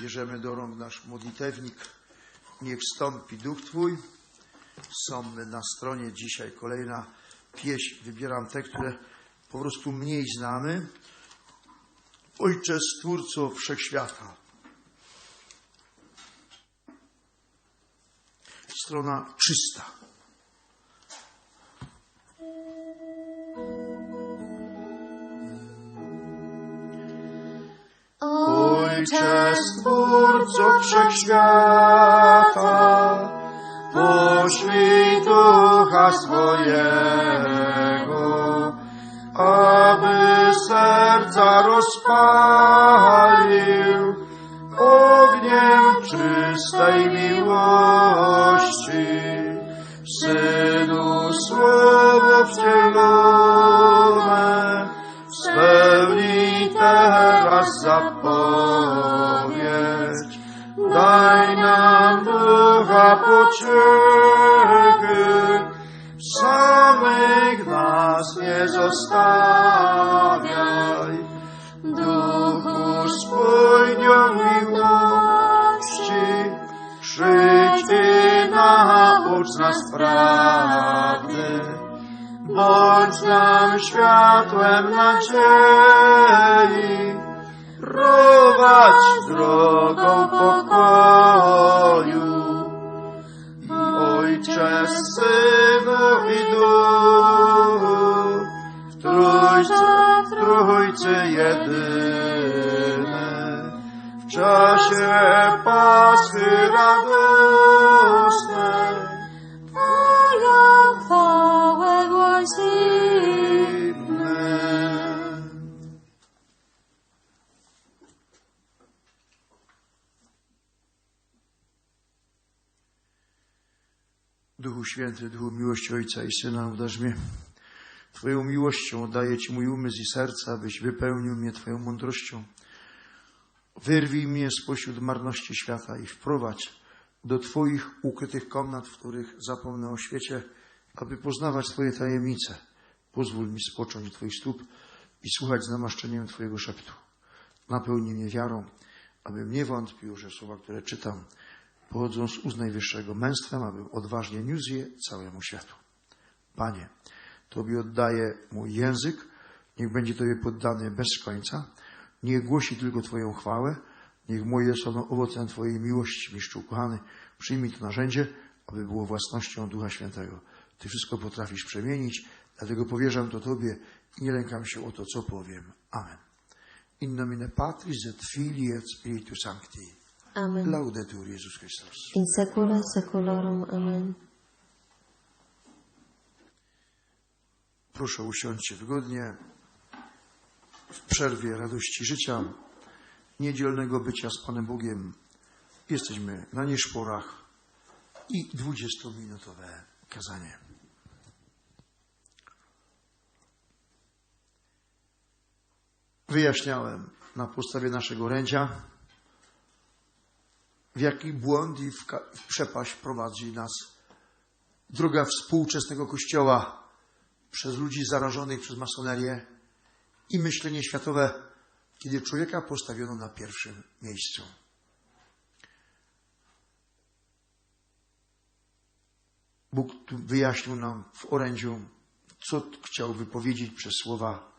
Bierzemy do rąk nasz modlitewnik. Niech wstąpi duch Twój. Są na stronie dzisiaj kolejna pieśń. Wybieram te, które po prostu mniej znamy. Ojcze Stwórco Wszechświata. Strona czysta. Ojcze Stwórco Wszechświata, poślij Ducha swojego, rozpalił ogniem czystej miłości. Synu Słowo wcielone, spełnij teraz zapowiedź. Daj nam ducha pociechy, Święty, Duchu miłości Ojca i Syna, obdarz mnie Twoją miłością, oddaję Ci mój umysł i serce, abyś wypełnił mnie Twoją mądrością. Wyrwij mnie spośród marności świata i wprowadź do Twoich ukrytych komnat, w których zapomnę o świecie, aby poznawać Twoje tajemnice. Pozwól mi spocząć Twoich stóp i słuchać z namaszczeniem Twojego szeptu. Napełnij mnie wiarą, abym nie wątpił, że słowa, które czytam, pochodzą z Najwyższego męstwem, abym odważnie niósł je całemu światu. Panie, Tobie oddaję mój język, niech będzie Tobie poddany bez końca, niech głosi tylko Twoją chwałę, niech moje są owocem Twojej miłości, mistrzu kochany. Przyjmij to narzędzie, aby było własnością Ducha Świętego. Ty wszystko potrafisz przemienić, dlatego powierzam to Tobie i nie lękam się o to, co powiem. Amen. In nomine Patris et Filii et Spiritus Sancti. Amen. Laudetur Jezus Chrystus. In secula seculorum. Amen. Proszę usiądźcie wygodnie w przerwie radości życia, niedzielnego bycia z Panem Bogiem. Jesteśmy na nieszporach i dwudziestominutowe kazanie. Wyjaśniałem na podstawie naszego orędzia, w jaki błąd i w, w przepaść prowadzi nas droga współczesnego Kościoła przez ludzi zarażonych przez masonerię i myślenie światowe, kiedy człowieka postawiono na pierwszym miejscu. Bóg wyjaśnił nam w orędziu, co chciał wypowiedzieć przez słowa,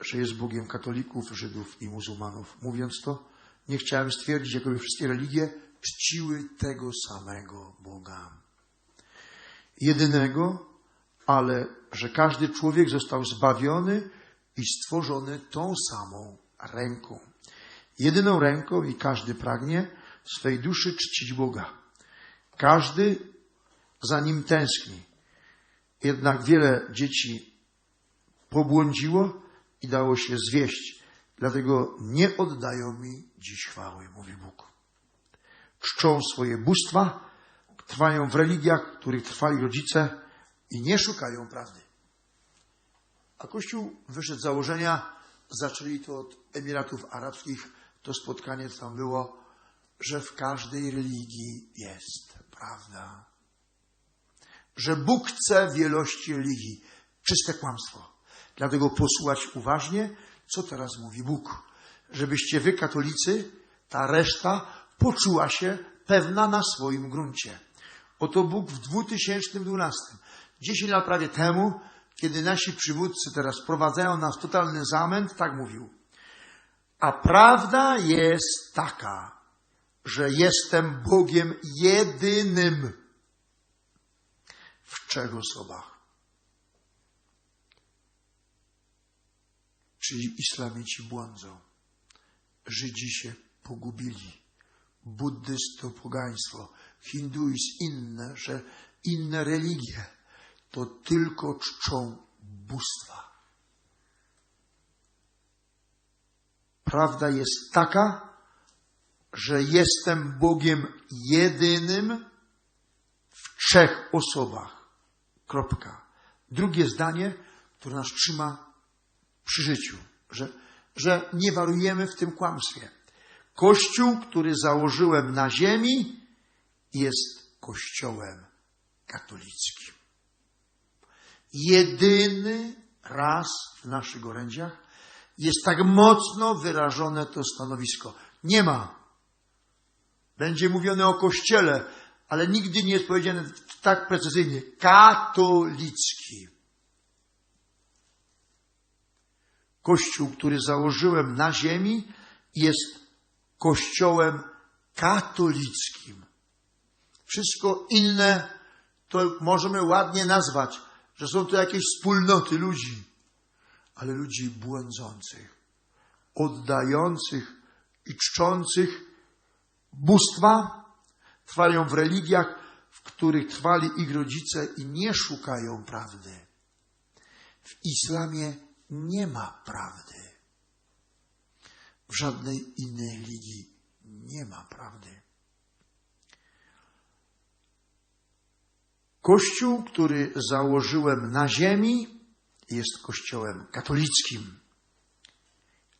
że jest Bogiem katolików, Żydów i muzułmanów. Mówiąc to, nie chciałem stwierdzić, jakoby wszystkie religie czciły tego samego Boga. Jedynego, ale że każdy człowiek został zbawiony i stworzony tą samą ręką. Jedyną ręką i każdy pragnie swej duszy czcić Boga. Każdy za nim tęskni. Jednak wiele dzieci pobłądziło i dało się zwieść. Dlatego nie oddają mi dziś chwały, mówi Bóg. Czczą swoje bóstwa, trwają w religiach, których trwali rodzice i nie szukają prawdy. A Kościół wyszedł z założenia, zaczęli to od Emiratów Arabskich, to spotkanie tam było, że w każdej religii jest prawda. Że Bóg chce wielości religii. Czyste kłamstwo. Dlatego posłuchać uważnie, co teraz mówi Bóg. Żebyście wy, katolicy, ta reszta poczuła się pewna na swoim gruncie. Oto Bóg w 2012, 10 lat prawie temu, kiedy nasi przywódcy teraz prowadzają nas w totalny zamęt, tak mówił. A prawda jest taka, że jestem Bogiem jedynym w trzech osobach. Czyli islamici błądzą, Żydzi się pogubili, buddyzm to pogaństwo, hinduizm inne, że inne religie to tylko czczą bóstwa. Prawda jest taka, że jestem Bogiem jedynym w trzech osobach. Kropka. Drugie zdanie, które nas trzyma przy życiu, że, że nie wariujemy w tym kłamstwie. Kościół, który założyłem na ziemi, jest kościołem katolickim. Jedyny raz w naszych orędziach jest tak mocno wyrażone to stanowisko. Nie ma. Będzie mówione o kościele, ale nigdy nie jest powiedziane tak precyzyjnie. Katolicki. Kościół, który założyłem na ziemi, jest kościołem katolickim. Wszystko inne to możemy ładnie nazwać, że są to jakieś wspólnoty ludzi, ale ludzi błądzących, oddających i czczących bóstwa, trwają w religiach, w których trwali ich rodzice i nie szukają prawdy. W islamie nie ma prawdy. W żadnej innej religii nie ma prawdy. Kościół, który założyłem na ziemi, jest kościołem katolickim,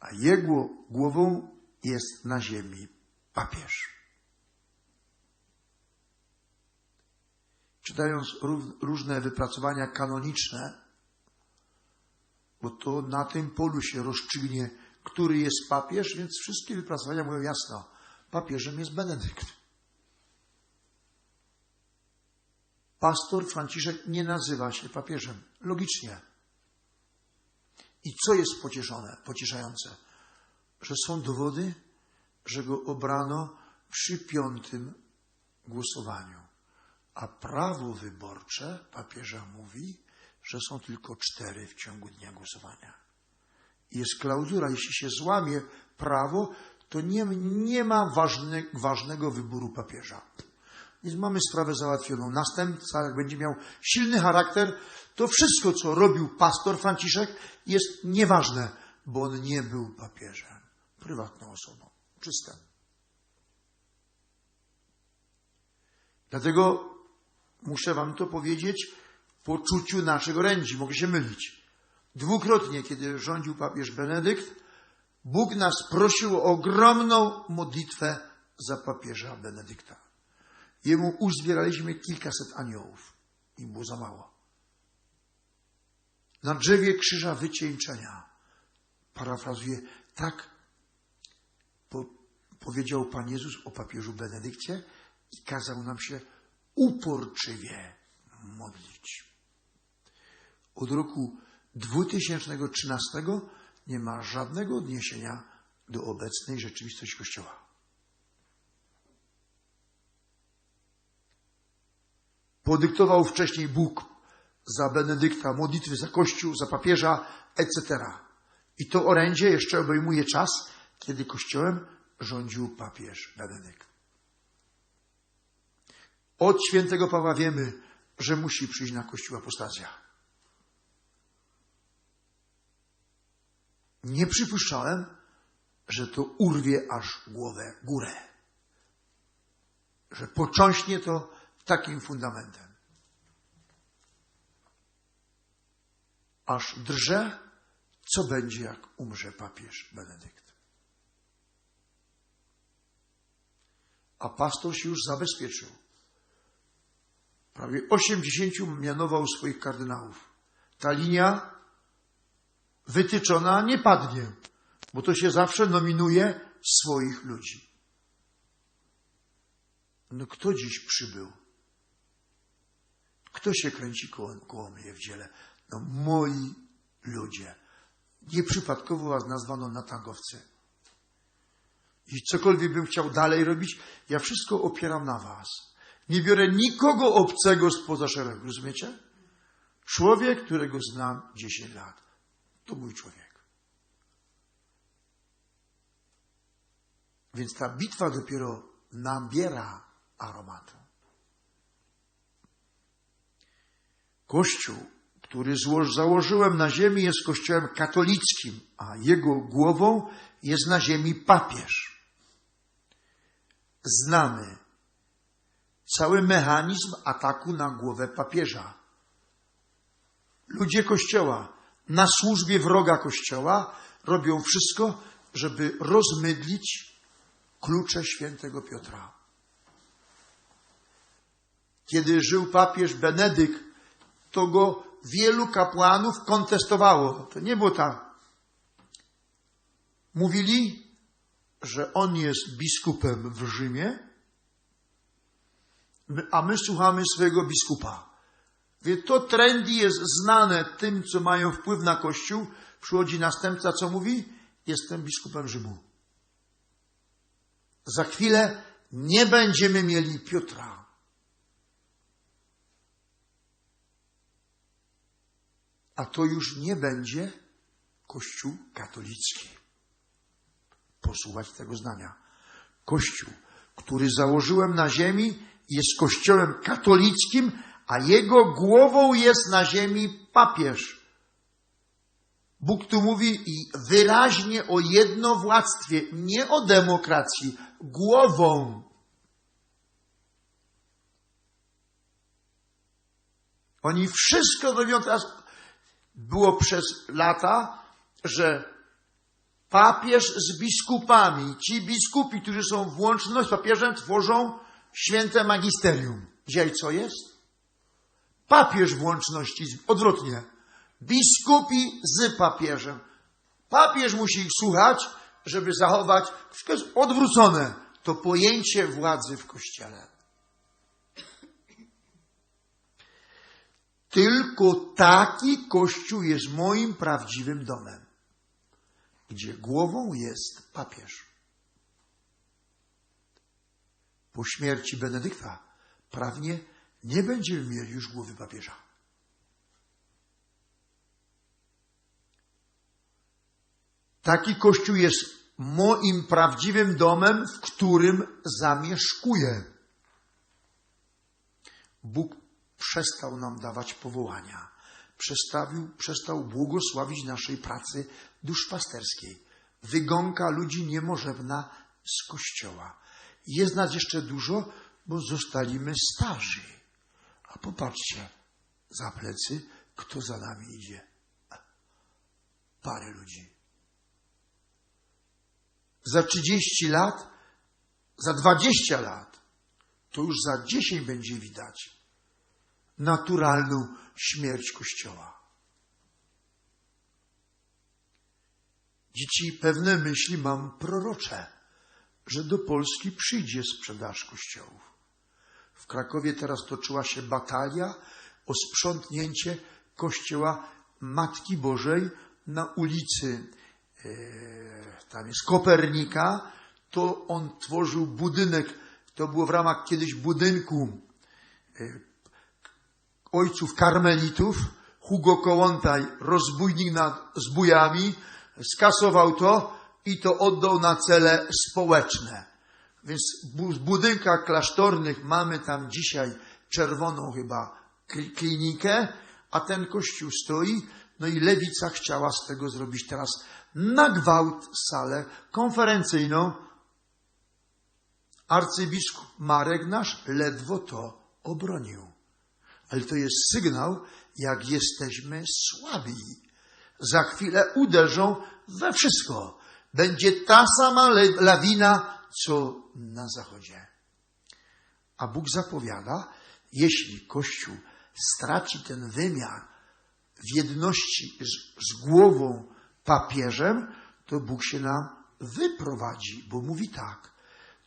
a jego głową jest na ziemi papież. Czytając różne wypracowania kanoniczne, bo to na tym polu się rozstrzygnie, który jest papież, więc wszystkie wypracowania mówią jasno. Papieżem jest Benedykt. Pastor Franciszek nie nazywa się papieżem. Logicznie. I co jest pocieszone, pocieszające? Że są dowody, że go obrano przy piątym głosowaniu. A prawo wyborcze papieża mówi, że są tylko cztery w ciągu dnia głosowania. Jest klauzura, jeśli się złamie prawo, to nie, nie ma ważne, ważnego wyboru papieża. Więc mamy sprawę załatwioną. Następca, jak będzie miał silny charakter, to wszystko, co robił pastor Franciszek, jest nieważne, bo on nie był papieżem, prywatną osobą, czystym. Dlatego muszę Wam to powiedzieć poczuciu naszych orędzi. Mogę się mylić. Dwukrotnie, kiedy rządził papież Benedykt, Bóg nas prosił o ogromną modlitwę za papieża Benedykta. Jemu uzbieraliśmy kilkaset aniołów. Im było za mało. Na drzewie krzyża wycieńczenia. Parafrazuję, tak po, powiedział Pan Jezus o papieżu Benedykcie i kazał nam się uporczywie modlić. Od roku 2013 nie ma żadnego odniesienia do obecnej rzeczywistości Kościoła. Podyktował wcześniej Bóg za Benedykta modlitwy za Kościół, za papieża, etc. I to orędzie jeszcze obejmuje czas, kiedy Kościołem rządził papież Benedykt. Od świętego Pawła wiemy, że musi przyjść na Kościół apostazja. Nie przypuszczałem, że to urwie aż głowę górę. Że począśnie to takim fundamentem. aż drże, co będzie, jak umrze papież Benedykt. A pastor się już zabezpieczył. Prawie 80 mianował swoich kardynałów. Ta linia wytyczona nie padnie, bo to się zawsze nominuje swoich ludzi. No kto dziś przybył? Kto się kręci koło, koło mnie w dziele? No moi ludzie. Nieprzypadkowo was nazwano natangowcy. I cokolwiek bym chciał dalej robić, ja wszystko opieram na was. Nie biorę nikogo obcego spoza szeregu, rozumiecie? Człowiek, którego znam 10 lat. To mój człowiek. Więc ta bitwa dopiero nabiera aromatu. Kościół, który założyłem na ziemi, jest kościołem katolickim, a jego głową jest na ziemi papież. Znamy cały mechanizm ataku na głowę papieża. Ludzie Kościoła na służbie wroga Kościoła robią wszystko, żeby rozmydlić klucze świętego Piotra. Kiedy żył papież Benedykt, to go wielu kapłanów kontestowało. To nie było tak. Mówili, że on jest biskupem w Rzymie, a my słuchamy swojego biskupa. Więc to trendy jest znane tym, co mają wpływ na Kościół. Przychodzi następca, co mówi? Jestem biskupem Rzymu. Za chwilę nie będziemy mieli Piotra. A to już nie będzie Kościół katolicki. Posłuchać tego zdania. Kościół, który założyłem na ziemi, jest kościołem katolickim, a jego głową jest na ziemi papież. Bóg tu mówi wyraźnie o jednowładztwie, nie o demokracji, głową. Oni wszystko robią teraz. Było przez lata, że papież z biskupami, ci biskupi, którzy są w łączność z papieżem, tworzą święte magisterium. Dzisiaj co jest? Papież w łączności, odwrotnie. Biskupi z papieżem. Papież musi ich słuchać, żeby zachować. Wszystko jest odwrócone. To pojęcie władzy w kościele. Tylko taki kościół jest moim prawdziwym domem, gdzie głową jest papież. Po śmierci Benedykta prawnie nie będziemy mieli już głowy papieża. Taki kościół jest moim prawdziwym domem, w którym zamieszkuję. Bóg przestał nam dawać powołania. Przestawił, przestał błogosławić naszej pracy duszpasterskiej. Wygąka ludzi niemożebna z kościoła. Jest nas jeszcze dużo, bo zostaliśmy starzy. A popatrzcie, za plecy, kto za nami idzie. Parę ludzi. Za 30 lat, za 20 lat, to już za 10 będzie widać naturalną śmierć Kościoła. Dzieci, pewne myśli mam prorocze, że do Polski przyjdzie sprzedaż kościołów. W Krakowie teraz toczyła się batalia o sprzątnięcie kościoła Matki Bożej na ulicy, e, tam jest Kopernika, to on tworzył budynek, to było w ramach kiedyś budynku e, ojców karmelitów, Hugo Kołątaj, rozbójnik nad zbójami, skasował to i to oddał na cele społeczne. Więc w budynkach klasztornych mamy tam dzisiaj czerwoną chyba kli- klinikę, a ten kościół stoi, no i lewica chciała z tego zrobić teraz na gwałt salę konferencyjną. Arcybiskup Marek nasz ledwo to obronił. Ale to jest sygnał, jak jesteśmy słabi. Za chwilę uderzą we wszystko. Będzie ta sama lawina, co na zachodzie. A Bóg zapowiada, jeśli Kościół straci ten wymiar w jedności z, z głową papieżem, to Bóg się nam wyprowadzi, bo mówi tak.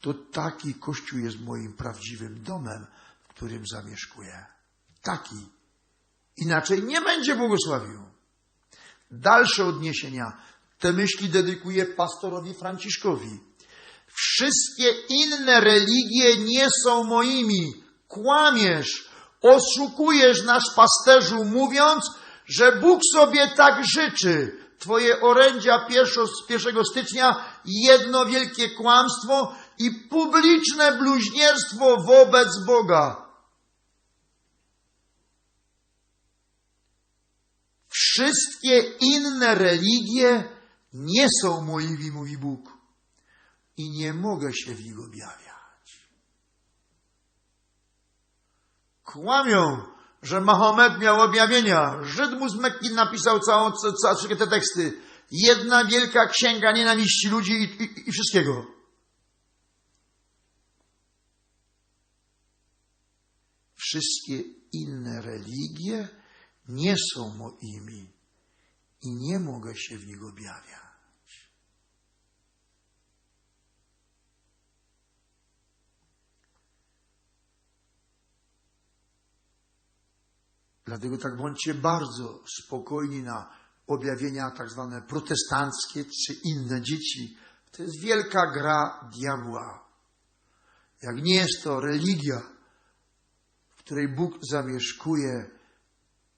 To taki Kościół jest moim prawdziwym domem, w którym zamieszkuję. Taki. Inaczej nie będzie błogosławił. Dalsze odniesienia. Te myśli dedykuję pastorowi Franciszkowi. Wszystkie inne religie nie są moimi. Kłamiesz, oszukujesz nasz pasterzu, mówiąc, że Bóg sobie tak życzy. Twoje orędzia z 1 stycznia jedno wielkie kłamstwo i publiczne bluźnierstwo wobec Boga. Wszystkie inne religie nie są moimi, mówi Bóg. I nie mogę się w nich objawiać. Kłamią, że Mahomet miał objawienia. Żyd mu z Mekki napisał całą, całą wszystkie te teksty. Jedna wielka księga nienawiści ludzi i, i, i wszystkiego. Wszystkie inne religie nie są moimi i nie mogę się w nich objawiać. Dlatego tak bądźcie bardzo spokojni na objawienia tak zwane protestanckie czy inne dzieci. To jest wielka gra diabła. Jak nie jest to religia, w której Bóg zamieszkuje,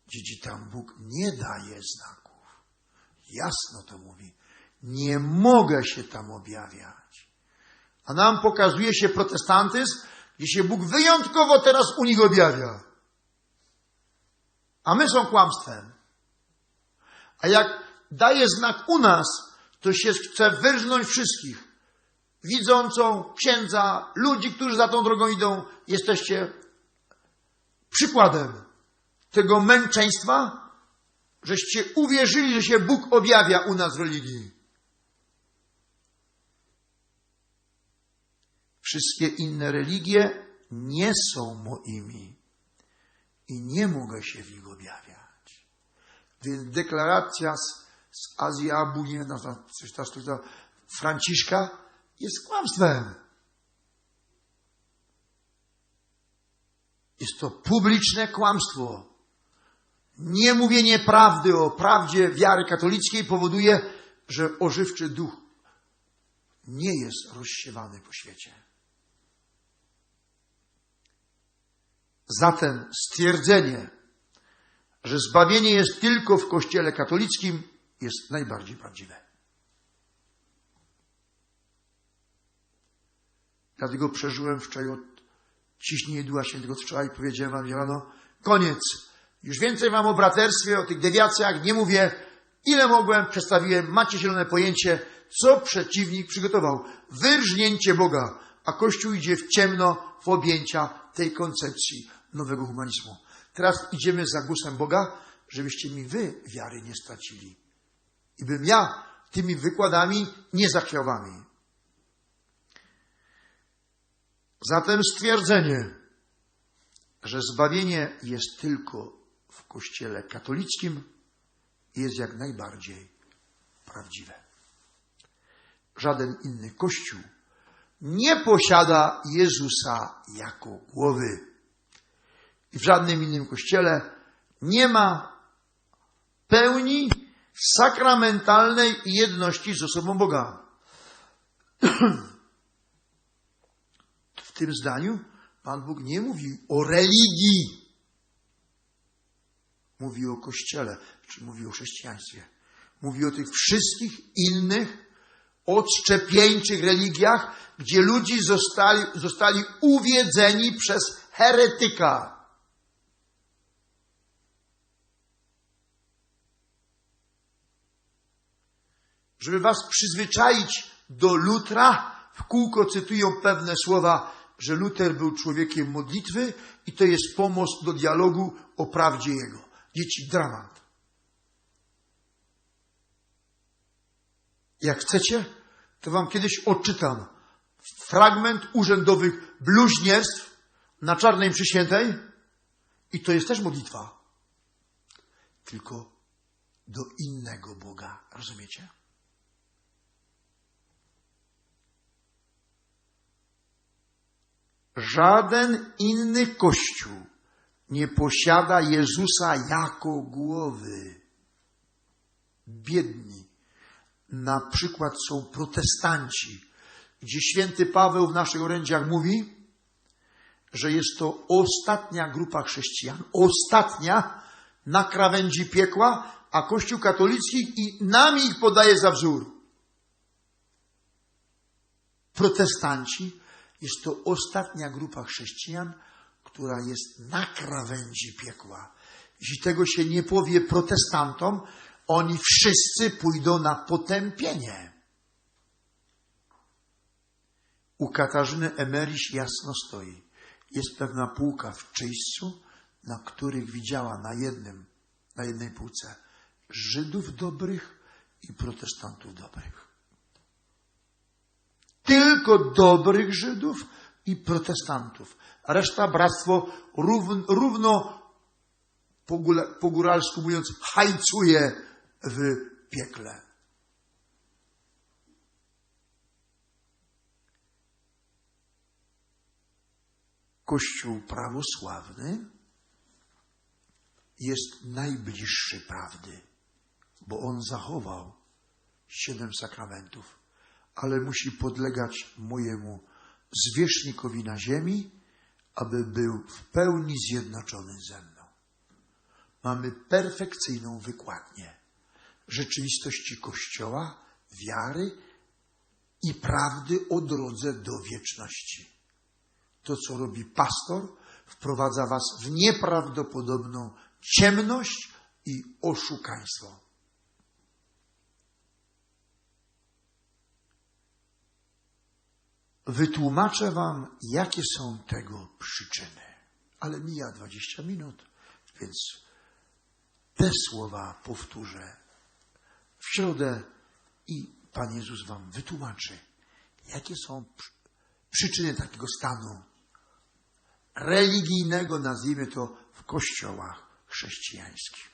Dziedzic tam Bóg nie daje znaków. Jasno to mówi. Nie mogę się tam objawiać. A nam pokazuje się protestantyzm, gdzie się Bóg wyjątkowo teraz u nich objawia. A my są kłamstwem. A jak daje znak u nas, to się chce wyrżnąć wszystkich. Widzącą, księdza, ludzi, którzy za tą drogą idą, jesteście przykładem tego męczeństwa, żeście uwierzyli, że się Bóg objawia u nas w religii. Wszystkie inne religie nie są moimi i nie mogę się w nich objawiać. Więc deklaracja z, z Azji Abu, nie wiem, coś ta, ta, Franciszka jest kłamstwem. Jest to publiczne kłamstwo. Niemówienie prawdy o prawdzie wiary katolickiej powoduje, że ożywczy duch nie jest rozsiewany po świecie. Zatem stwierdzenie, że zbawienie jest tylko w Kościele katolickim, jest najbardziej prawdziwe. Dlatego przeżyłem wczoraj od ciśnienia Ducha Świętego wczoraj powiedziałem wam rano, koniec. Już więcej wam o braterstwie, o tych dewiacjach nie mówię. Ile mogłem, przedstawiłem, macie zielone pojęcie, co przeciwnik przygotował. Wyrżnięcie Boga, a Kościół idzie w ciemno w objęcia tej koncepcji nowego humanizmu. Teraz idziemy za głosem Boga, żebyście mi wy wiary nie stracili. I bym ja tymi wykładami nie zachwiał wami. Zatem stwierdzenie, że zbawienie jest tylko w Kościele katolickim, jest jak najbardziej prawdziwe. Żaden inny Kościół nie posiada Jezusa jako głowy. I w żadnym innym kościele nie ma pełni sakramentalnej jedności z osobą Boga. W tym zdaniu Pan Bóg nie mówi o religii. Mówi o Kościele, czy mówi o chrześcijaństwie. Mówi o tych wszystkich innych odszczepieńczych religiach, gdzie ludzie zostali, zostali uwiedzeni przez heretyka. Żeby was przyzwyczaić do Lutra, w kółko cytują pewne słowa, że Luter był człowiekiem modlitwy i to jest pomost do dialogu o prawdzie jego. Dzieci, dramat. Jak chcecie, to wam kiedyś odczytam fragment urzędowych bluźnierstw na Czarnej Mszy Świętej i to jest też modlitwa. Tylko do innego Boga. Rozumiecie? Żaden inny kościół nie posiada Jezusa jako głowy. Biedni. Na przykład są protestanci, gdzie święty Paweł w naszych orędziach mówi, że jest to ostatnia grupa chrześcijan, ostatnia na krawędzi piekła, a Kościół katolicki i nami ich podaje za wzór. Protestanci jest to ostatnia grupa chrześcijan, która jest na krawędzi piekła. Jeśli tego się nie powie protestantom, oni wszyscy pójdą na potępienie. U Katarzyny Emeryś jasno stoi. Jest pewna półka w czyśćcu, na których widziała na jednym, na jednej półce Żydów dobrych i protestantów dobrych. Tylko dobrych Żydów i protestantów. Reszta bractwo równo, równo po góralsku mówiąc hajcuje w piekle. Kościół prawosławny jest najbliższy prawdy, bo on zachował siedem sakramentów, ale musi podlegać mojemu zwierzchnikowi na ziemi, aby był w pełni zjednoczony ze mną. Mamy perfekcyjną wykładnię rzeczywistości Kościoła, wiary i prawdy o drodze do wieczności. To, co robi pastor, wprowadza was w nieprawdopodobną ciemność i oszukaństwo. Wytłumaczę wam, jakie są tego przyczyny. Ale mija 20 minut, więc te słowa powtórzę w środę i Pan Jezus wam wytłumaczy, jakie są przyczyny takiego stanu religijnego, nazwijmy to, w kościołach chrześcijańskich.